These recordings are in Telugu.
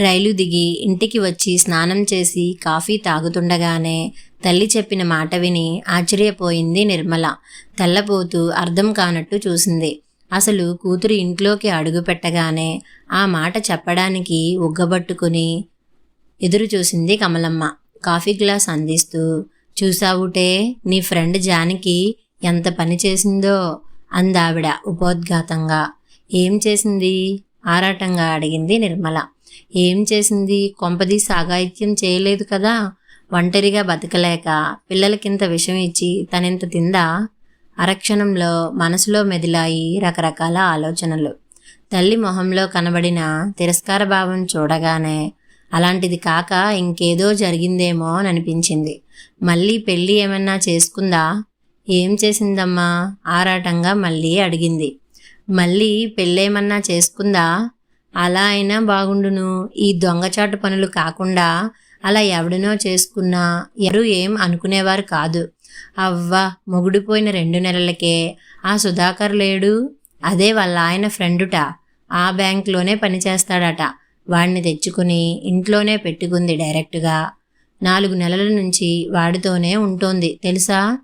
రైలు దిగి ఇంటికి వచ్చి స్నానం చేసి కాఫీ తాగుతుండగానే తల్లి చెప్పిన మాట విని ఆశ్చర్యపోయింది నిర్మల. తెల్లపోతూ అర్థం కానట్టు చూసింది. అసలు కూతురు ఇంట్లోకి అడుగు పెట్టగానే ఆ మాట చెప్పడానికి ఉగ్గబట్టుకుని ఎదురు చూసింది కమలమ్మ. కాఫీ గ్లాస్ అందిస్తూ చూసావుటే నీ ఫ్రెండ్ జానికి ఎంత పని చేసిందో అందావిడ ఉపోద్ఘాతంగా. ఏం చేసింది? ఆరాటంగా అడిగింది నిర్మల. ఏం చేసింది? కొంపది సాగాయిత్యం చేయలేదు కదా? ఒంటరిగా బతకలేక పిల్లలకింత విషం ఇచ్చి తనింత తిందా? అరక్షణంలో మనసులో మెదిలాయి రకరకాల ఆలోచనలు. తల్లి మొహంలో కనబడిన తిరస్కార భావం చూడగానే అలాంటిది కాక ఇంకేదో జరిగిందేమో అని అనిపించింది. మళ్ళీ పెళ్ళి ఏమన్నా చేసుకుందా? ఏం చేసిందమ్మా? ఆరాటంగా మళ్ళీ అడిగింది. మళ్ళీ పెళ్ళేమన్నా చేసుకుందా? అలా అయినా బాగుండును. ఈ దొంగచాటు పనులు కాకుండా అలా ఎవడినో చేసుకున్నా ఎవరు ఏం అనుకునేవారు కాదు. అవ్వ మొగుడిపోయిన రెండు నెలలకే ఆ సుధాకర్ లేడు. అదే వాళ్ళ ఆయన ఫ్రెండుట. ఆ బ్యాంక్లోనే పనిచేస్తాడట. వాడిని తెచ్చుకుని ఇంట్లోనే పెట్టుకుంది డైరెక్ట్గా. నాలుగు నెలల నుంచి వాడితోనే ఉంటోంది. తెలుసా?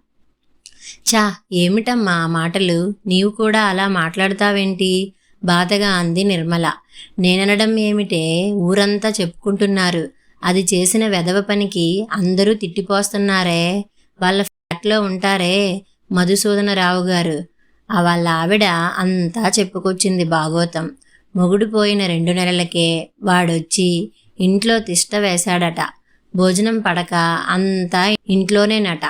చా ఏమిటమ్మా ఆ మాటలు? నీవు కూడా అలా మాట్లాడతావేంటి? బాధగా అంది నిర్మల. నేననడం ఏమిటే? ఊరంతా చెప్పుకుంటున్నారు. అది చేసిన వెధవ పనికి అందరూ తిట్టిపోస్తున్నారే. వాళ్ళ ఫ్లాట్లో ఉంటారే మధుసూదనరావు గారు. ఆ వాళ్ళ ఆవిడ అంతా చెప్పుకొచ్చింది భాగవతం మొగుడు పోయిన రెండు నెలలకే వాడొచ్చి ఇంట్లో తిష్ట వేశాడట. భోజనం పడక అంతా ఇంట్లోనేనట.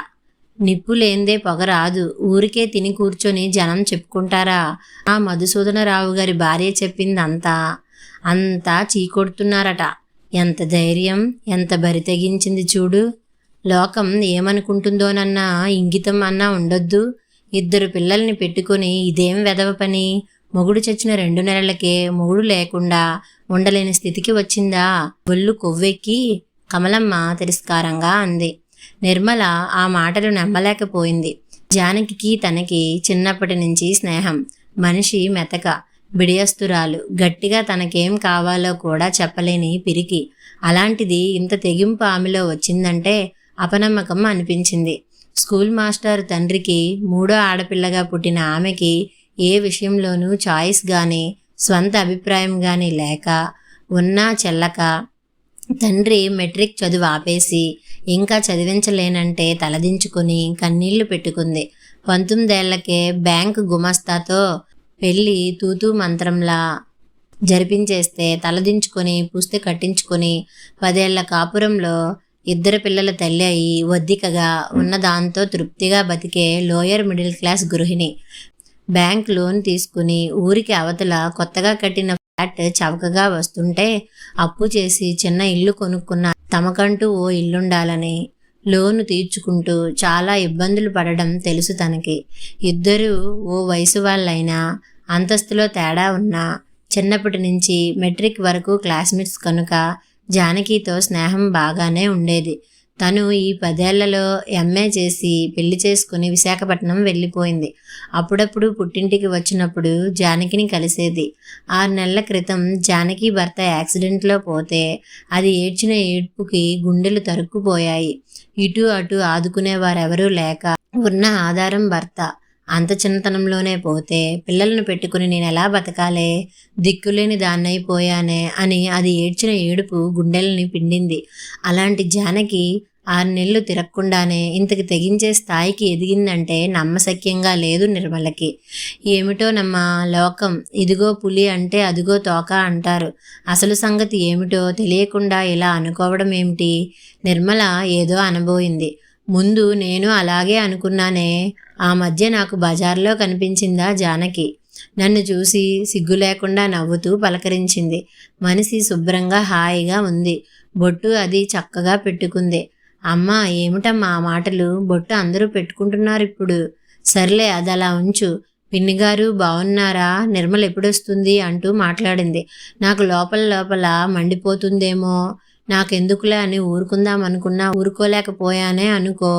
నిప్పు లేందే పొగ రాదు. ఊరికే తిని కూర్చొని జనం చెప్పుకుంటారా? ఆ మధుసూదనరావు గారి భార్య చెప్పింది అంతా అంతా చీకొడుతున్నారట. ఎంత ధైర్యం ఎంత బరి తెగించింది చూడు. లోకం ఏమనుకుంటుందోనన్నా ఇంగితం అన్నా ఉండొద్దు. ఇద్దరు పిల్లల్ని పెట్టుకొని ఇదేం వెదవ పని? మొగుడు చచ్చిన రెండు నెలలకే మొగుడు లేకుండా ఉండలేని స్థితికి వచ్చిందా? ఒళ్ళు కొవ్వెక్కి కమలమ్మ తిరస్కారంగా అంది. నిర్మల ఆ మాటలు నమ్మలేకపోయింది. జానకి తనకి చిన్నప్పటి నుంచి స్నేహం. మనిషి మెతక బిడియస్తురాలు. గట్టిగా తనకేం కావాలో కూడా చెప్పలేని పిరికి. అలాంటిది ఇంత తెగింపు ఆమెలో వచ్చిందంటే అపనమ్మకం అనిపించింది. స్కూల్ మాస్టర్ తండ్రికి మూడో ఆడపిల్లగా పుట్టిన ఆమెకి ఏ విషయంలోనూ చాయిస్ కానీ స్వంత అభిప్రాయం కానీ లేక ఉన్నా చెల్లక తండ్రి మెట్రిక్ చదువు ఆపేసి ఇంకా చదివించలేనంటే తలదించుకుని కన్నీళ్ళు పెట్టుకుంది. పంతొమ్మిదేళ్ళకే బ్యాంకు గుమస్తాతో పెళ్ళి తూతూ మంత్రంలా జరిపించేస్తే తలదించుకొని పుస్తె కట్టించుకొని పదేళ్ళ కాపురంలో ఇద్దరు పిల్లల తల్లి అయి వద్దికగా ఉన్న దాంతో తృప్తిగా బతికే లోయర్ మిడిల్ క్లాస్ గృహిణి. బ్యాంక్ లోన్ తీసుకుని ఊరికి అవతల కొత్తగా కట్టిన ఫ్లాట్ చవకగా వస్తుంటే అప్పు చేసి చిన్న ఇల్లు కొనుక్కున్న తమకంటూ ఓ ఇల్లుండాలని లోను తీర్చుకుంటూ చాలా ఇబ్బందులు పడడం తెలుసు తనకి. ఇద్దరూ ఓ వయసు వాళ్ళైనా అంతస్తులో తేడా ఉన్నా చిన్నప్పటి నుంచి మెట్రిక్ వరకు క్లాస్మేట్స్ కనుక జానకితో స్నేహం బాగానే ఉండేది. తను ఈ పదేళ్ళలో ఎంఏ చేసి పెళ్ళి చేసుకుని విశాఖపట్నం వెళ్ళిపోయింది. అప్పుడప్పుడు పుట్టింటికి వచ్చినప్పుడు జానకిని కలిసేది. ఆరు నెలల క్రితం జానకి భర్త యాక్సిడెంట్లో పోతే అది ఏడ్చిన ఏడ్పుకి గుండెలు తరుక్కుపోయాయి. ఇటు అటు ఆదుకునేవారెవరూ లేక ఉన్న ఆధారం భర్త అంత చిన్నతనంలోనే పోతే పిల్లలను పెట్టుకుని నేను ఎలా బతకాలే? దిక్కులేని దాన్నైపోయానే అని అది ఏడ్చిన ఏడుపు గుండెల్ని పిండింది. అలాంటి జానకి ఆరు నెలలు తిరగకుండానే ఇంతకు తెగించే స్థాయికి ఎదిగిందంటే నమ్మశక్యంగా లేదు నిర్మలకి. ఏమిటో నమ్మ లోకం ఇదిగో పులి అంటే అదిగో తోక అంటారు. అసలు సంగతి ఏమిటో తెలియకుండా ఇలా అనుకోవడం ఏమిటి? నిర్మల ఏదో అనబోయింది. ముందు నేను అలాగే అనుకున్నానే ఆ మధ్య నాకు బజార్లో కనిపించిందా జానకి. నన్ను చూసి సిగ్గు లేకుండా నవ్వుతూ పలకరించింది. మనిషి శుభ్రంగా హాయిగా ఉంది. బొట్టు అది చక్కగా పెట్టుకుంది. అమ్మ ఏమిటమ్మా ఆ మాటలు? బొట్టు అందరూ పెట్టుకుంటున్నారు ఇప్పుడు సర్లే అది అలా ఉంచు. పిన్నిగారు బాగున్నారా నిర్మల ఎప్పుడొస్తుంది అంటూ మాట్లాడింది. నాకు లోపల లోపల మండిపోతుందేమో. నాకెందుకులే అని ఊరుకుందాం అనుకున్నా ఊరుకోలేకపోయానే అనుకో.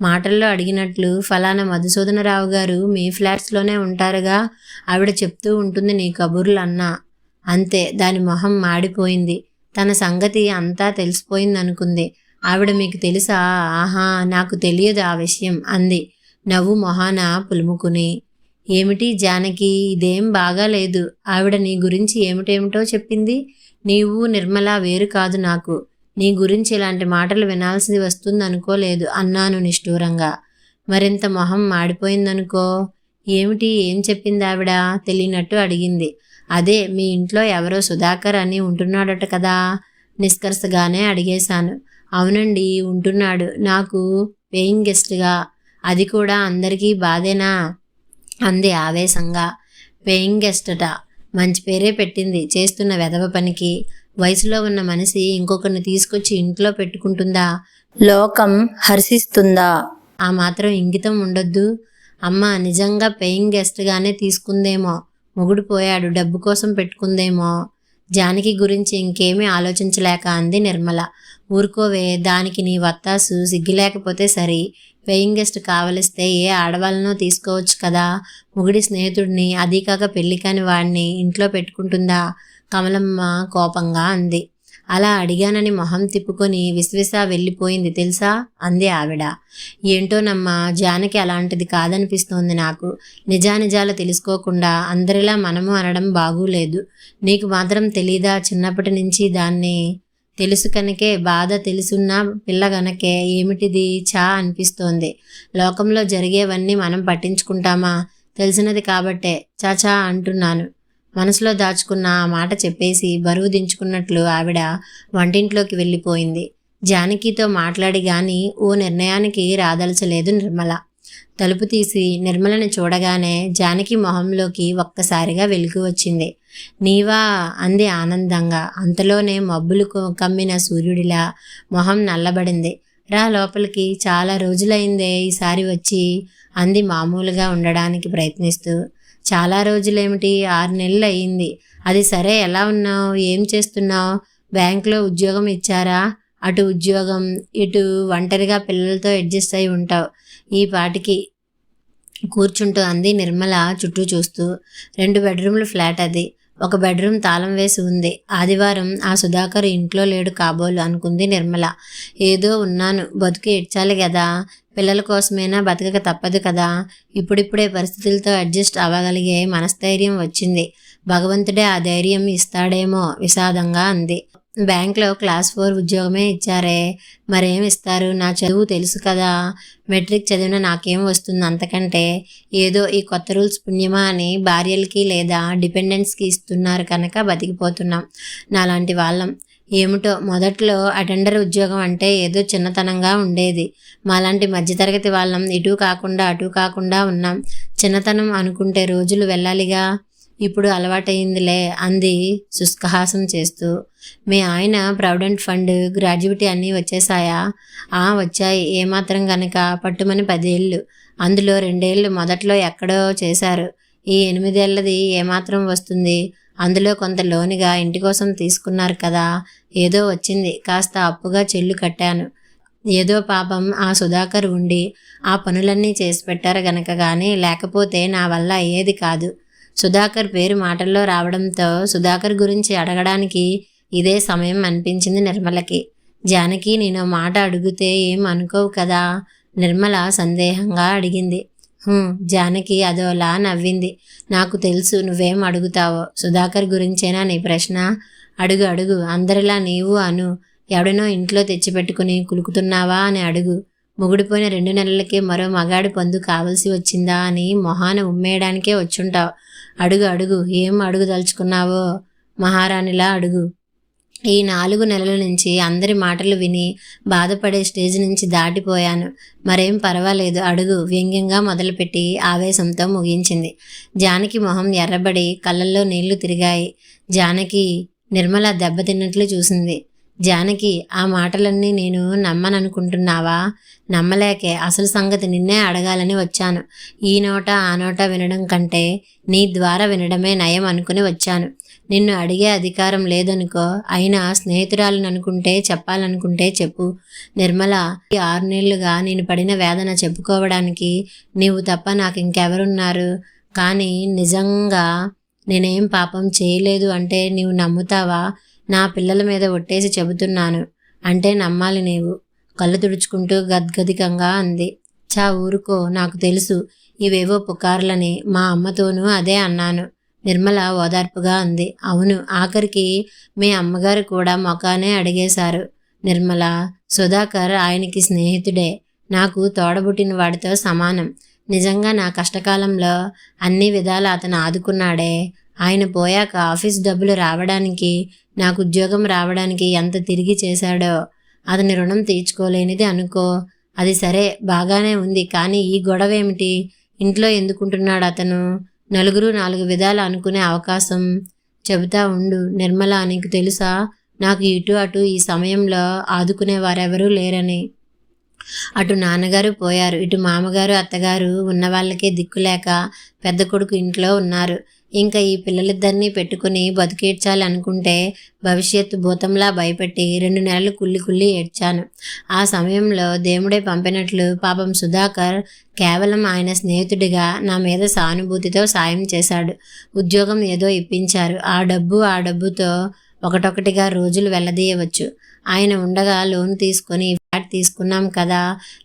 మాటల్లో అడిగినట్లు ఫలానా మధుసూదనరావు గారు మీ ఫ్లాట్స్లోనే ఉంటారుగా ఆవిడ చెప్తూ ఉంటుంది నీ కబుర్లు అన్నా. అంతే దాని మొహం మాడిపోయింది. తన సంగతి అంతా తెలిసిపోయిందనుకుంది. ఆవిడ మీకు తెలుసా? ఆహా నాకు తెలియదు ఆ విషయం అంది. నవ్వు మొహాన పులుముకుని. ఏమిటి జానకి ఇదేం బాగాలేదు. ఆవిడ నీ గురించి ఏమిటేమిటో చెప్పింది? నీవు నిర్మల వేరు కాదు నాకు. నీ గురించి ఇలాంటి మాటలు వినాల్సి వస్తుంది అనుకోలేదు అన్నాను నిష్ఠూరంగా. మరింత మొహం మాడిపోయిందనుకో. ఏమిటి? ఏం చెప్పింది ఆవిడ తెలియనట్టు అడిగింది. అదే మీ ఇంట్లో ఎవరో సుధాకర్ అని ఉంటున్నాడట కదా? నిష్కర్షగానే అడిగేశాను. అవునండి ఉంటున్నాడు. నాకు పేయింగ్ గెస్ట్గా. అది కూడా అందరికీ బాధేనా? అంది ఆవేశంగా. పేయింగ్ గెస్ట్ అట మంచి పేరే పెట్టింది. చేస్తున్న వెధవ పనికి. వయసులో ఉన్న మనిషి ఇంకొకరిని తీసుకొచ్చి ఇంట్లో పెట్టుకుంటుందా? లోకం హర్షిస్తుందా? ఆ మాత్రం ఇంగితం ఉండొద్దు. అమ్మ నిజంగా పెయింగ్ గెస్ట్గానే తీసుకుందేమో. మొగుడు పోయాడు డబ్బు కోసం పెట్టుకుందేమో. జానకి గురించి ఇంకేమీ ఆలోచించలేక అంది నిర్మల. ఊరుకోవే దానికి నీ వత్తాసు సిగ్గిలేకపోతే సరి. పేయింగ్ గెస్ట్ కావలిస్తే ఏ ఆడవాళ్ళనో తీసుకోవచ్చు కదా. ముగుడి స్నేహితుడిని అదీ కాక పెళ్ళి కాని వాడిని ఇంట్లో పెట్టుకుంటుందా? కమలమ్మ కోపంగా అంది. అలా అడిగానని మొహం తిప్పుకొని విశ్వసా వెళ్ళిపోయింది తెలుసా? అంది ఆవిడ. ఏంటోనమ్మా జానకి అలాంటిది కాదనిపిస్తోంది నాకు. నిజానిజాలు తెలుసుకోకుండా అందరిలా మనము అనడం బాగూలేదు. నీకు మాత్రం తెలీదా? చిన్నప్పటి నుంచి దాన్ని తెలుసు కనుకే బాధ తెలుసున్నా పిల్ల గనకే ఏమిటిది చా అనిపిస్తోంది. లోకంలో జరిగేవన్నీ మనం పట్టించుకుంటామా? తెలిసినది కాబట్టే చాచా అంటున్నాను. మనసులో దాచుకున్న ఆ మాట చెప్పేసి బరువు దించుకున్నట్లు ఆవిడ వంటింట్లోకి వెళ్ళిపోయింది. జానకితో మాట్లాడి గాని ఓ నిర్ణయానికి రాదలచలేదు నిర్మల. తలుపు తీసి నిర్మలని చూడగానే జానకి మొహంలోకి ఒక్కసారిగా వెలుగు వచ్చింది. నీవా అంది ఆనందంగా. అంతలోనే మబ్బులు కమ్మిన సూర్యుడిలా మొహం నల్లబడింది. రా లోపలికి చాలా రోజులైందే ఈసారి వచ్చి అంది మామూలుగా ఉండడానికి ప్రయత్నిస్తూ. చాలా రోజులేమిటి? ఆరు నెలలు అయ్యింది అది సరే ఎలా ఉన్నావు? ఏం చేస్తున్నావు? బ్యాంకులో ఉద్యోగం ఇచ్చారా? అటు ఉద్యోగం ఇటు ఒంటరిగా పిల్లలతో అడ్జస్ట్ అయి ఉంటావు. ఈ పాటికి కూర్చుంటూ అంది నిర్మల చుట్టూ చూస్తూ. రెండు బెడ్రూమ్ల ఫ్లాట్ అది. ఒక బెడ్రూమ్ తాళం వేసి ఉంది. ఆదివారం ఆ సుధాకర్ ఇంట్లో లేడు కాబోలు అనుకుంది నిర్మల. ఏదో ఉన్నాను బతుకు ఏడ్చాలి కదా పిల్లల కోసమైనా బతకక తప్పదు కదా. ఇప్పుడిప్పుడే పరిస్థితులతో అడ్జస్ట్ అవ్వగలిగే మనస్థైర్యం వచ్చింది. భగవంతుడే ఆ ధైర్యం ఇస్తాడేమో విషాదంగా అంది. బ్యాంక్లో క్లాస్ ఫోర్ ఉద్యోగమే ఇచ్చారే. మరేం ఇస్తారు? నా చదువు తెలుసు కదా. మెట్రిక్ చదివిన నాకేం వస్తుంది అంతకంటే? ఏదో ఈ కొత్త రూల్స్ పుణ్యమా అని భార్యలకి లేదా డిపెండెంట్స్కి ఇస్తున్నారు కనుక బతికిపోతున్నాం. నాలాంటి వాళ్ళం. ఏమిటో? మొదట్లో అటెండర్ ఉద్యోగం అంటే ఏదో చిన్నతనంగా ఉండేది. మాలాంటి మధ్యతరగతి వాళ్ళం ఇటు కాకుండా అటు కాకుండా ఉన్నాం. చిన్నతనం అనుకుంటే రోజులు వెళ్ళాలిగా. ఇప్పుడు అలవాటైందిలే అంది శుష్కహాసం చేస్తూ. మీ ఆయన ప్రావిడెంట్ ఫండ్ గ్రాడ్యుయేటీ అన్నీ వచ్చేసాయా ఆ వచ్చాయి. ఏమాత్రం గనక పట్టుమని పదేళ్ళు. అందులో రెండేళ్ళు మొదట్లో ఎక్కడో చేశారు. ఈ ఎనిమిదేళ్ళది ఏమాత్రం వస్తుంది? అందులో కొంత లోనుగా ఇంటి కోసం తీసుకున్నారు కదా? ఏదో వచ్చింది. కాస్త అప్పుగా చెల్లు కట్టాను. ఏదో పాపం ఆ సుధాకర్ ఉండి ఆ పనులన్నీ చేసి పెట్టారు గనక కానీ లేకపోతే నా వల్ల అయ్యేది కాదు. సుధాకర్ పేరు మాటల్లో రావడంతో సుధాకర్ గురించి అడగడానికి ఇదే సమయం అనిపించింది నిర్మలకి. జానకి నేను మాట అడిగితే ఏం అనుకోవు కదా? నిర్మల సందేహంగా అడిగింది. జానకి అదోలా నవ్వింది. నాకు తెలుసు నువ్వేం అడుగుతావో. సుధాకర్ గురించేనా నీ ప్రశ్న? అడుగు అడుగు. అందరిలా నీవు అను. ఎవడనో ఇంట్లో తెచ్చిపెట్టుకుని కులుకుతున్నావా అని అడుగు. ముగిడిపోయిన రెండు నెలలకే మరో మగాడి పొందు కావలసి వచ్చిందా అని మొహాన ఉమ్మేయడానికే వచ్చుంటావు. అడుగు అడుగు. ఏం అడుగుదలుచుకున్నావో మహారాణిలా అడుగు. ఈ నాలుగు నెలల నుంచి అందరి మాటలు విని బాధపడే స్టేజ్ నుంచి దాటిపోయాను. మరేం పర్వాలేదు. అడుగు. వ్యంగ్యంగా మొదలుపెట్టి ఆవేశంతో ముగించింది. జానకి మొహం ఎర్రబడి కళ్ళల్లో నీళ్ళు తిరిగాయి. జానకి నిర్మల దెబ్బతిన్నట్లు చూసింది. జానకి ఆ మాటలన్నీ నేను నమ్మననుకుంటున్నావా? నమ్మలేకే. అసలు సంగతి నిన్నే అడగాలని వచ్చాను. ఈ నోట ఆ నోట వినడం కంటే నీ ద్వారా వినడమే నయం అనుకుని వచ్చాను. నిన్ను అడిగే అధికారం లేదనుకో అయినా స్నేహితురాలను అనుకుంటే చెప్పాలనుకుంటే చెప్పు. నిర్మల ఈ ఆరు నెలలుగా నేను పడిన వేదన చెప్పుకోవడానికి నీవు తప్ప నాకు ఇంకెవరున్నారు కానీ నిజంగా నేనేం పాపం చేయలేదు అంటే నీవు నమ్ముతావా? నా పిల్లల మీద ఒట్టేసి చెబుతున్నాను. అంటే నమ్మాలి నీవు. కళ్ళు తుడుచుకుంటూ గద్గదికంగా అంది. చా ఊరుకో నాకు తెలుసు. ఇవేవో పుకార్లని మా అమ్మతోనూ అదే అన్నాను. నిర్మల ఓదార్పుగా అంది. అవును ఆఖరికి మీ అమ్మగారు కూడా మొఖానే అడిగేశారు. నిర్మల సుధాకర్ ఆయనకి స్నేహితుడే. నాకు తోడబుట్టిన వాడితో సమానం. నిజంగా నా కష్టకాలంలో అన్ని విధాలు అతను ఆదుకున్నాడే. ఆయన పోయాక ఆఫీస్ డబ్బులు రావడానికి నాకు ఉద్యోగం రావడానికి ఎంత తిరిగి చేశాడో అతని రుణం తీర్చుకోలేనిది అనుకో. అది సరే బాగానే ఉంది కానీ ఈ గొడవ ఏమిటి ఇంట్లో ఎందుకుంటున్నాడు అతను? నలుగురు నాలుగు విధాలు అనుకునే అవకాశం చెబుతా ఉండు. నిర్మల నీకు తెలుసా? నాకు ఇటు అటు ఈ సమయంలో ఆదుకునే వారెవరూ లేరని. అటు నాన్నగారు పోయారు ఇటు మామగారు అత్తగారు ఉన్న వాళ్ళకే దిక్కులేక పెద్ద కొడుకు ఇంట్లో ఉన్నారు. ఇంకా ఈ పిల్లలిద్దరినీ పెట్టుకుని బతికేడ్చాలి అనుకుంటే భవిష్యత్తు భూతంలా భయపెట్టి రెండు నెలలు కుల్లి కుల్లి ఏడ్చాను. ఆ సమయంలో దేవుడే పంపినట్లు పాపం సుధాకర్ కేవలం ఆయన స్నేహితుడిగా నా మీద సానుభూతితో సాయం చేశాడు. ఉద్యోగం ఏదో ఇప్పించారు. ఆ డబ్బు ఆ డబ్బుతో ఒకటొకటిగా రోజులు వెళ్ళదీయవచ్చు ఆయన ఉండగా లోన్ తీసుకొని ఫ్లాట్ తీసుకున్నాం కదా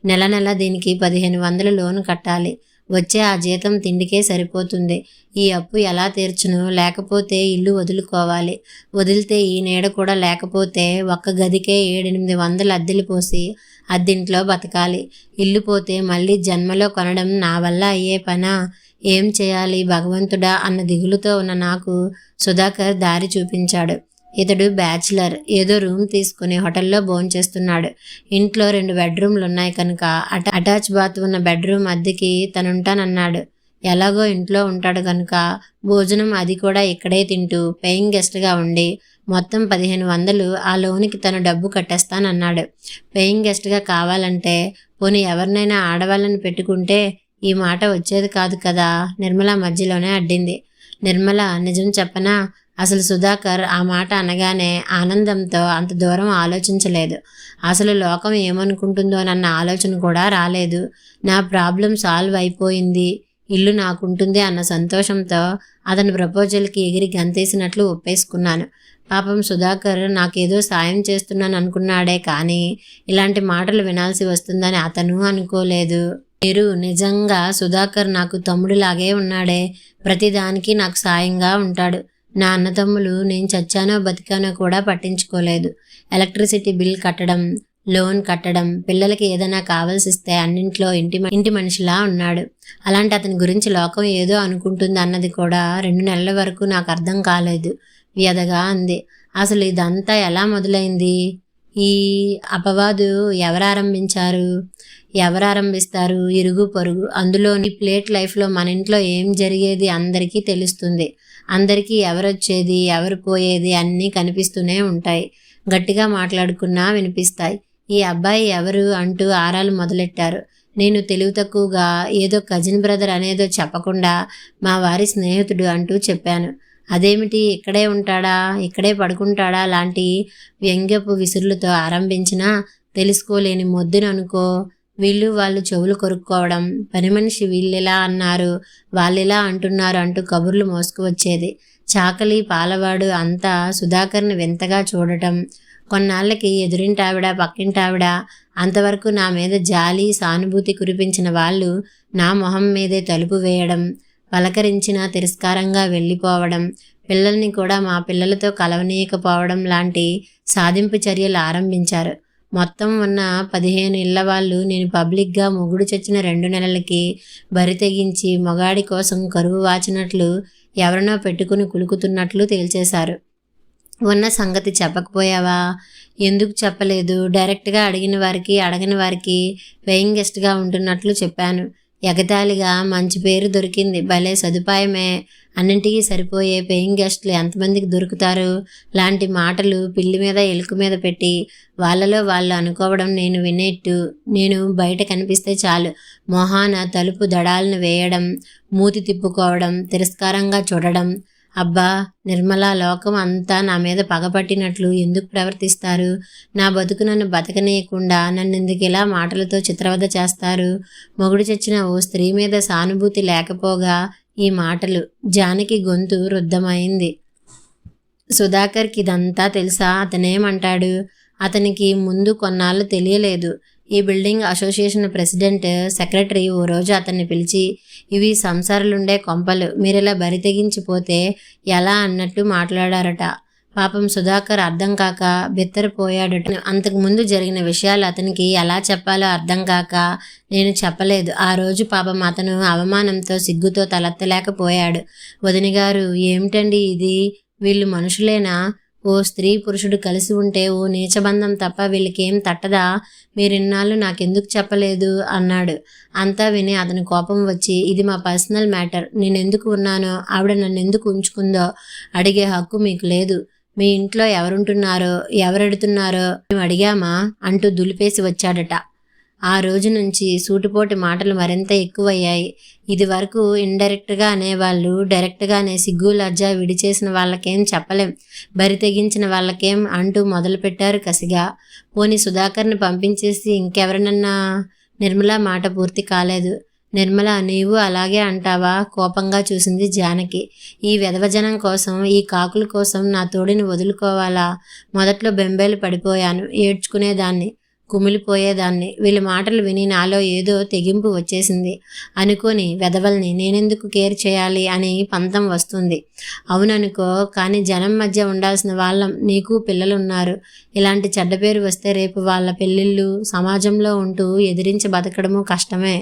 నెల నెల దీనికి పదిహేను వందలు లోన్ కట్టాలి. వచ్చే ఆ జీతం తిండికే సరిపోతుంది. ఈ అప్పు ఎలా తీర్చును? లేకపోతే ఇల్లు వదులుకోవాలి. వదిలితే ఈ నీడ కూడా లేకపోతే ఒక్క గదికే ఏడెనిమిది వందలు అద్దెలు పోసి అద్దింట్లో బతకాలి. ఇల్లు పోతే మళ్ళీ జన్మలో కొనడం నా వల్ల అయ్యే పనా? ఏం చేయాలి? భగవంతుడా? అన్న దిగులుతో ఉన్న నాకు సుధాకర్ దారి చూపించాడు. ఇతడు బ్యాచిలర్. ఏదో రూమ్ తీసుకుని హోటల్లో భోంచేస్తున్నాడు ఇంట్లో రెండు బెడ్రూమ్లు ఉన్నాయి కనుక అట అటాచ్ బాత్ ఉన్న బెడ్రూమ్ అద్దెకి తనుంటానన్నాడు. ఎలాగో ఇంట్లో ఉంటాడు కనుక భోజనం అది కూడా ఇక్కడే తింటూ పేయింగ్ గెస్ట్గా ఉండి మొత్తం పదిహేను వందలు ఆ లోనికి తను డబ్బు కట్టేస్తానన్నాడు. పేయింగ్ గెస్ట్గా కావాలంటే పోనీ ఎవరినైనా ఆడవాళ్ళని పెట్టుకుంటే ఈ మాట వచ్చేది కాదు కదా నిర్మల మధ్యలోనే అడ్డింది. నిర్మల నిజం చెప్పనా? అసలు సుధాకర్ ఆ మాట అనగానే ఆనందంతో అంత దూరం ఆలోచించలేదు. అసలు లోకం ఏమనుకుంటుందోనన్న ఆలోచన కూడా రాలేదు. నా ప్రాబ్లం సాల్వ్ అయిపోయింది. ఇల్లు నాకుంటుంది అన్న సంతోషంతో అతని ప్రపోజల్కి ఎగిరి గంతేసినట్లు ఒప్పేసుకున్నాను. పాపం సుధాకర్ నాకేదో సాయం చేస్తున్నాను అనుకున్నాడే కానీ ఇలాంటి మాటలు వినాల్సి వస్తుందని అతను అనుకోలేదు. మీరు నిజంగా సుధాకర్ నాకు తమ్ముడిలాగే ఉన్నాడే. ప్రతిదానికి నాకు సాయంగా ఉంటాడు. నా అన్నతమ్ములు నేను చచ్చానో బతికానో కూడా పట్టించుకోలేదు. ఎలక్ట్రిసిటీ బిల్ కట్టడం లోన్ కట్టడం పిల్లలకి ఏదైనా కావాల్సిస్తే అన్నింట్లో ఇంటి ఇంటి మనిషిలా ఉన్నాడు. అలాంటి అతని గురించి లోకం ఏదో అనుకుంటుంది అన్నది కూడా రెండు నెలల వరకు నాకు అర్థం కాలేదు. వ్యధగా అంది. అసలు ఇదంతా ఎలా మొదలైంది? ఈ అపవాదు ఎవరు ఆరంభించారు? ఎవరు ఆరంభిస్తారు ఇరుగు పొరుగు. అందులోని ప్లేట్ లైఫ్లో మన ఇంట్లో ఏం జరిగేది అందరికీ తెలుస్తుంది. అందరికీ ఎవరొచ్చేది ఎవరు పోయేది అన్నీ కనిపిస్తూనే ఉంటాయి. గట్టిగా మాట్లాడుకున్నా వినిపిస్తాయి. ఈ అబ్బాయి ఎవరు అంటూ ఆరాలు మొదలెట్టారు. నేను తెలివి తక్కువగా ఏదో కజిన్ బ్రదర్ అనేదో చెప్పకుండా మా వారి స్నేహితుడు అంటూ చెప్పాను. అదేమిటి? ఇక్కడే ఉంటాడా? ఇక్కడే పడుకుంటాడా? లాంటి వ్యంగ్యపు విసురులతో ఆరంభించినా తెలుసుకోలేని మొద్దుననుకో వీళ్ళు వాళ్ళు చెవులు కొరుక్కోవడం పని మనిషి వీళ్ళెలా అన్నారు వాళ్ళెలా అంటున్నారు అంటూ కబుర్లు మోసుకు వచ్చేది చాకలి పాలవాడు అంతా సుధాకర్ని వింతగా చూడటం. కొన్నాళ్ళకి ఎదురింటావిడ పక్కింటావిడ అంతవరకు నా మీద జాలి సానుభూతి కురిపించిన వాళ్ళు నా మొహం మీదే తలుపు వేయడం పలకరించిన తిరస్కారంగా వెళ్ళిపోవడం పిల్లల్ని కూడా మా పిల్లలతో కలవనీయకపోవడం లాంటి సాధింపు చర్యలు ఆరంభించారు. మొత్తం ఉన్న పదిహేను ఇళ్ళ వాళ్ళు నేను పబ్లిక్గా మొగుడు చచ్చిన రెండు నెలలకి బరి తెగించి మొగాడి కోసం కరువు వాచినట్లు ఎవరినో పెట్టుకుని కులుకుతున్నట్లు తేల్చేశారు. ఉన్న సంగతి చెప్పకపోయావా? ఎందుకు చెప్పలేదు? డైరెక్ట్గా అడిగిన వారికి అడగని వారికి వెయింగ్ గెస్ట్గా ఉంటున్నట్లు చెప్పాను. ఎగతాళిగా మంచి పేరు దొరికింది. భలే సదుపాయమే. అన్నింటికీ సరిపోయే పేయింగ్ గెస్ట్లు ఎంతమందికి దొరుకుతారు? లాంటి మాటలు పిల్లి మీద ఎలుక మీద పెట్టి వాళ్ళలో వాళ్ళు అనుకోవడం నేను వినేట్టు. నేను బయట కనిపిస్తే చాలు. మొహాన తలుపు దడాలను వేయడం మూతి తిప్పుకోవడం తిరస్కారంగా చూడడం అబ్బా నిర్మల లోకం అంతా నా మీద పగపట్టినట్లు ఎందుకు ప్రవర్తిస్తారు? నా బతుకు నన్ను బతకనేయకుండా నన్ను ఎందుకు ఇలా మాటలతో చిత్రవద చేస్తారు? మొగుడు చచ్చిన ఓ స్త్రీ మీద సానుభూతి లేకపోగా ఈ మాటలు జానకి గొంతు రుద్ధమైంది. సుధాకర్కి ఇదంతా తెలుసా? అతనేమంటాడు? అతనికి ముందు కొన్నాళ్ళు తెలియలేదు. ఈ బిల్డింగ్ అసోసియేషన్ ప్రెసిడెంట్ సెక్రటరీ ఓ రోజు అతన్ని పిలిచి ఇవి సంసారాలుండే కొంపలు. మీరిలా బరి తెగించిపోతే ఎలా అన్నట్టు మాట్లాడారట. పాపం సుధాకర్ అర్థం కాక బిత్తరపోయాడట. అంతకుముందు జరిగిన విషయాలు అతనికి ఎలా చెప్పాలో అర్థం కాక నేను చెప్పలేదు. ఆ రోజు పాపం అతను అవమానంతో సిగ్గుతో తలెత్తలేకపోయాడు. వదిన గారు ఏమిటండి ఇది? వీళ్ళు మనుషులేనా? ఓ స్త్రీ పురుషుడు కలిసి ఉంటే ఓ నీచబంధం తప్ప వీళ్ళకేం తట్టదా? మీరిన్నాళ్ళు నాకెందుకు చెప్పలేదు? అన్నాడు. అంతా విని అతని కోపం వచ్చి ఇది మా పర్సనల్ మ్యాటర్. నేను ఎందుకు ఉన్నానో ఆవిడ నన్ను ఎందుకు ఉంచుకుందో అడిగే హక్కు మీకు లేదు. మీ ఇంట్లో ఎవరుంటున్నారో ఎవరెడుతున్నారో మేము అడిగామా అంటూ దులిపేసి వచ్చాడట. ఆ రోజు నుంచి సూటిపోటి మాటలు మరింత ఎక్కువయ్యాయి. ఇది వరకు ఇండైరెక్ట్గా అనేవాళ్ళు డైరెక్ట్గానే సిగ్గు లజ్జ విడిచేసిన వాళ్ళకేం చెప్పలేం. బరి తెగించిన వాళ్ళకేం అంటూ మొదలుపెట్టారు కసిగా. పోని సుధాకర్ని పంపించేసి ఇంకెవరినన్నా నిర్మల మాట పూర్తి కాలేదు. నిర్మల నీవు అలాగే అంటావా? కోపంగా చూసింది జానకి. ఈ విధవజనం కోసం ఈ కాకుల కోసం నా తోడిని వదులుకోవాలా? మొదట్లో బెంబేలు పడిపోయాను ఏడ్చుకునేదాన్ని. కుమిలిపోయేదాన్ని. వీళ్ళ మాటలు విని నాలో ఏదో తెగింపు వచ్చేసింది. అనుకొని వెదవల్ని నేనెందుకు కేర్ చేయాలి అని పంతం వస్తుంది. అవుననుకో కానీ జనం మధ్య ఉండాల్సిన వాళ్ళం నీకు పిల్లలున్నారు. ఇలాంటి చెడ్డ పేరు వస్తే రేపు వాళ్ళ పెళ్ళిళ్ళు సమాజంలో ఉంటూ ఎదిరించి బతకడము కష్టమే.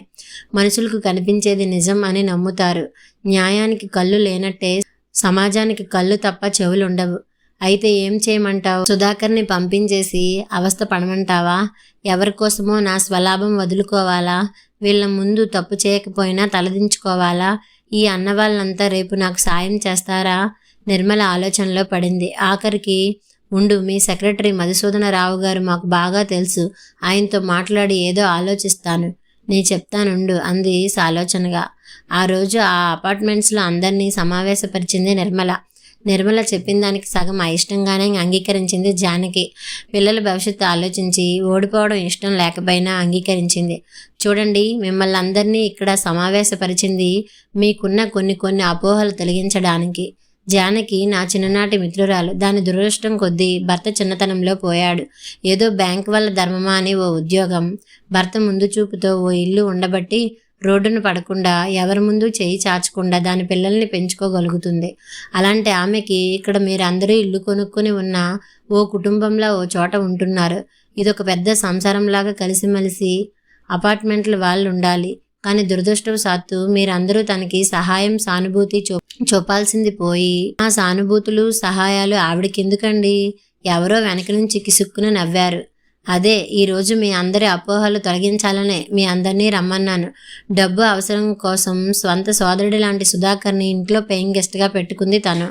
మనుషులకు కనిపించేది నిజం అని నమ్ముతారు. న్యాయానికి కళ్ళు లేనట్టే సమాజానికి కళ్ళు తప్ప చెవులు ఉండవు అయితే ఏం చేయమంటావు? సుధాకర్ని పంపించేసి అవస్థ పడమంటావా? ఎవరి కోసమో నా స్వలాభం వదులుకోవాలా? వీళ్ళ ముందు తప్పు చేయకపోయినా తలదించుకోవాలా? ఈ అన్న వాళ్ళంతా రేపు నాకు సాయం చేస్తారా? నిర్మల ఆలోచనలో పడింది. ఆఖరికి ఉండు మీ సెక్రటరీ మధుసూదన రావు గారు మాకు బాగా తెలుసు. ఆయనతో మాట్లాడి ఏదో ఆలోచిస్తాను. నీ చెప్తానుండు అంది సాలోచనగా. ఆ రోజు ఆ అపార్ట్మెంట్స్లో అందరినీ సమావేశపరిచింది నిర్మల. నిర్మల చెప్పిన దానికి సగం అయిష్టంగానే అంగీకరించింది జానకి. పిల్లల భవిష్యత్తు ఆలోచించి ఓడిపోవడం ఇష్టం లేకపోయినా అంగీకరించింది. చూడండి మిమ్మల్ని అందరినీ ఇక్కడ సమావేశపరిచింది మీకున్న కొన్ని కొన్ని అపోహలు తొలగించడానికి. జానకి నా చిన్ననాటి మిత్రురాలు. దాని దురదృష్టం కొద్దీ భర్త చిన్నతనంలో పోయాడు. ఏదో బ్యాంక్ వల్ల ధర్మమా అని ఓ ఉద్యోగం. భర్త ముందు చూపుతో ఓ ఇల్లు ఉండబట్టి రోడ్డును పడకుండా ఎవరి ముందు చేయి చాచకుండా దాని పిల్లల్ని పెంచుకోగలుగుతుంది. అలాంటి ఆమెకి ఇక్కడ మీరు అందరూ ఇల్లు కొనుక్కొని ఉన్న ఓ కుటుంబంలో ఓ చోట ఉంటున్నారు. ఇదొక పెద్ద సంసారంలాగా కలిసిమెలిసి అపార్ట్మెంట్లు వాళ్ళు ఉండాలి కానీ దురదృష్టవశాత్తు మీరందరూ తనకి సహాయం సానుభూతి చూ చూపాల్సింది పోయి ఆ సానుభూతులు సహాయాలు ఆవిడకి ఎందుకండి ఎవరో వెనక నుంచి కిసుక్కున నవ్వారు. అదే ఈరోజు మీ అందరి అపోహలు తొలగించాలనే మీ అందరినీ రమ్మన్నాను. డబ్బు అవసరం కోసం స్వంత సోదరుడి లాంటి సుధాకర్ని ఇంట్లో పెయింగ్ గెస్ట్గా పెట్టుకుంది తను.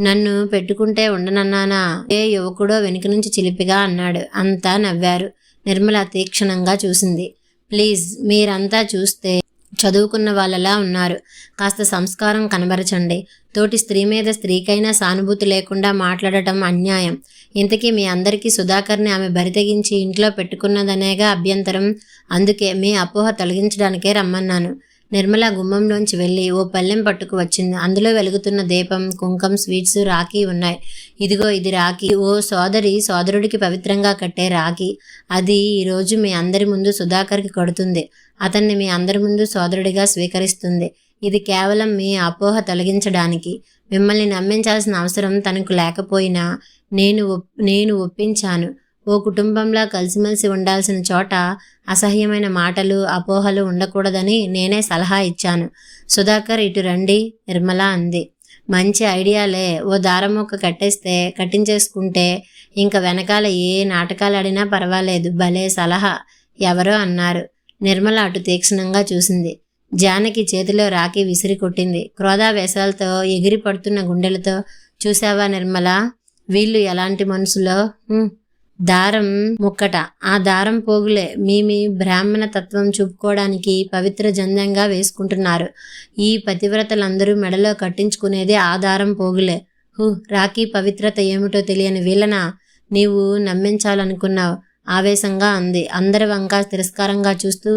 నన్ను పెట్టుకుంటే ఉండనన్నానా? ఏ యువకుడో వెనుక నుంచి చిలిపిగా అన్నాడు. అంతా నవ్వారు. నిర్మల తీక్షణంగా చూసింది. ప్లీజ్ మీరంతా చూస్తే చదువుకున్న వాళ్ళలా ఉన్నారు. కాస్త సంస్కారం కనబరచండి. తోటి స్త్రీ మీద స్త్రీకైనా సానుభూతి లేకుండా మాట్లాడటం అన్యాయం. ఇంతకీ మీ అందరికీ సుధాకర్ని ఆమె బరితెగించి ఇంట్లో పెట్టుకున్నదనేగా అభ్యంతరం. అందుకే మీ అపోహ తొలగించడానికే రమ్మన్నాను. నిర్మల గుమ్మంలోంచి వెళ్ళి ఓ పల్లెం పట్టుకు వచ్చింది. అందులో వెలుగుతున్న దీపం కుంకం స్వీట్స్ రాఖీ ఉన్నాయి. ఇదిగో ఇది రాఖీ. ఓ సోదరి సోదరుడికి పవిత్రంగా కట్టే రాఖీ. అది ఈరోజు మీ అందరి ముందు సుధాకర్కి కొడుతుంది. అతన్ని మీ అందరి ముందు సోదరుడిగా స్వీకరిస్తుంది. ఇది కేవలం మీ అపోహ తొలగించడానికి. మిమ్మల్ని నమ్మించాల్సిన అవసరం తనకు లేకపోయినా నేను నేను ఒప్పించాను. ఓ కుటుంబంలా కలిసిమెలిసి ఉండాల్సిన చోట అసహ్యమైన మాటలు అపోహలు ఉండకూడదని నేనే సలహా ఇచ్చాను. సుధాకర్ ఇటు రండి నిర్మల అంది. మంచి ఐడియాలే. ఓ దారం మొక్క కట్టేస్తే కట్టించేసుకుంటే ఇంకా వెనకాల ఏ నాటకాలు ఆడినా పర్వాలేదు. భలే సలహా. ఎవరో అన్నారు. నిర్మల అటు తీక్షణంగా చూసింది. జానకి చేతిలో రాకి విసిరి కొట్టింది. క్రోధావేశాలతో ఎగిరి పడుతున్న గుండెలతో చూసావా నిర్మల? వీళ్ళు ఎలాంటి మనసులో? దారం ముక్కట. ఆ దారం పోగులే మీమి బ్రాహ్మణ తత్వం చూపుకోవడానికి పవిత్ర జందంగా వేసుకుంటున్నారు. ఈ పతివ్రతలందరూ మెడలో కట్టించుకునేది ఆ దారం పోగులే. హు రాఖీ పవిత్రత ఏమిటో తెలియని వీళ్ళన నీవు నమ్మించాలనుకున్నావు. ఆవేశంగా అంది. అందరి వంక తిరస్కారంగా చూస్తూ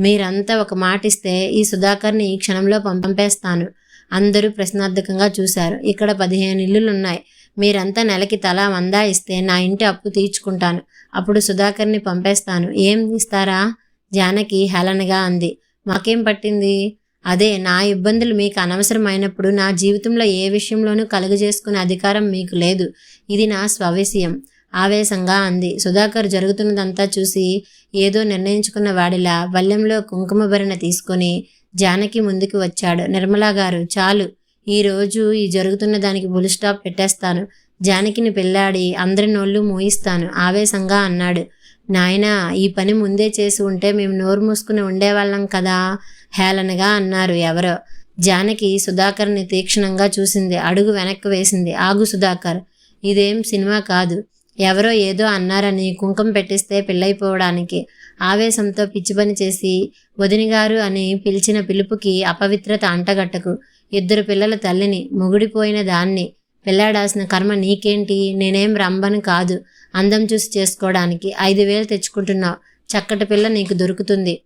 మీరంతా ఒక మాటిస్తే ఈ సుధాకర్ని ఈ క్షణంలో పంపేస్తాను. అందరూ ప్రశ్నార్థకంగా చూశారు. ఇక్కడ పదిహేను ఇల్లులున్నాయి. మీరంతా నెలకి తలా వందా ఇస్తే నా ఇంటి అప్పు తీర్చుకుంటాను. అప్పుడు సుధాకర్ని పంపేస్తాను. ఏం ఇస్తారా జానకి హేళనగా అంది. మాకేం పట్టింది? అదే నా ఇబ్బందులు మీకు అనవసరమైనప్పుడు నా జీవితంలో ఏ విషయంలోనూ కలుగజేసుకునే అధికారం మీకు లేదు. ఇది నా స్వవిషయం. ఆవేశంగా అంది. సుధాకర్ జరుగుతున్నదంతా చూసి ఏదో నిర్ణయించుకున్న వాడిలా వల్లెంలో కుంకుమ భరణ తీసుకొని జానకి ముందుకు వచ్చాడు. నిర్మలా గారు చాలు. ఈ రోజు ఈ జరుగుతున్న దానికి బుల్ స్టాప్ పెట్టేస్తాను. జానకిని పెళ్ళాడి అందరి నోళ్ళు మూయిస్తాను. ఆవేశంగా అన్నాడు. నాయనా ఈ పని ముందే చేసి ఉంటే మేము నోరు మూసుకుని ఉండేవాళ్ళం కదా? హేళనగా అన్నారు ఎవరో. జానకి సుధాకర్ని తీక్షణంగా చూసింది. అడుగు వెనక్కి వేసింది. ఆగు సుధాకర్. ఇదేం సినిమా కాదు. ఎవరో ఏదో అన్నారని కుంకం పెట్టిస్తే పెళ్ళైపోవడానికి. ఆవేశంతో పిచ్చి పని చేసి వదినిగారు అని పిలిచిన పిలుపుకి అపవిత్రత అంటగట్టకు. ఇద్దరు పిల్లల తల్లిని ముగుడిపోయిన దాన్ని పెళ్ళాడాల్సిన కర్మ నీకేంటి? నేనేం రంబను కాదు. అందం చూసి చేసుకోవడానికి ఐదు వేలు తెచ్చుకుంటున్నావు. చక్కటి పిల్ల నీకు దొరుకుతుంది.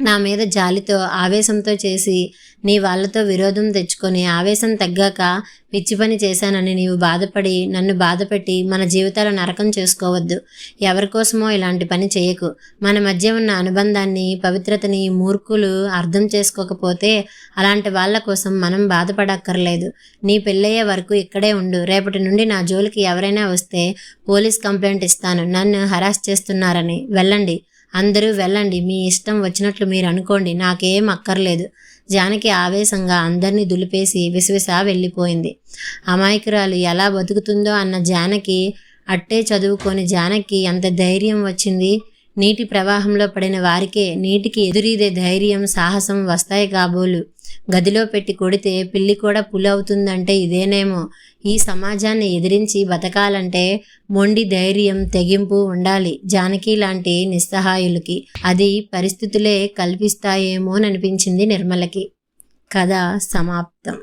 నా మీద జాలితో ఆవేశంతో చేసి నీ వాళ్ళతో విరోధం తెచ్చుకొని ఆవేశం తగ్గాక పిచ్చి పని చేశానని నీవు బాధపడి నన్ను బాధపెట్టి మన జీవితాలు నరకం చేసుకోవద్దు. ఎవరికోసమో ఇలాంటి పని చేయకు. మన మధ్య ఉన్న అనుబంధాన్ని పవిత్రతని మూర్ఖులు అర్థం చేసుకోకపోతే అలాంటి వాళ్ళ కోసం మనం బాధపడక్కర్లేదు. నీ పెళ్ళయ్యే వరకు ఇక్కడే ఉండు. రేపటి నుండి నా జోలికి ఎవరైనా వస్తే పోలీస్ కంప్లైంట్ ఇస్తాను. నన్ను హరాస్ చేస్తున్నారని. వెళ్ళండి. అందరూ వెళ్ళండి మీ ఇష్టం వచ్చినట్లు మీరు అనుకోండి నాకేం అక్కర్లేదు. జానకి ఆవేశంగా అందరినీ దులిపేసి విసవిసా వెళ్ళిపోయింది. అమాయకురాలు ఎలా బతుకుతుందో అన్న జానకి అట్టే చదువుకొని జానకి ఎంత ధైర్యం వచ్చింది. నీటి ప్రవాహంలో పడిన వారికే నీటికి ఎదురీదే ధైర్యం సాహసం వస్తాయి కాబోలు. గదిలో పెట్టి కొడితే పిల్లి కూడా పులి అవుతుందంటే ఇదేనేమో. ఈ సమాజాన్ని ఎదిరించి బతకాలంటే మొండి ధైర్యం తెగింపు ఉండాలి జానకి లాంటి నిస్సహాయులకి. అది పరిస్థితులే కల్పిస్తాయేమోననిపించింది నిర్మలకి. కథ సమాప్తం.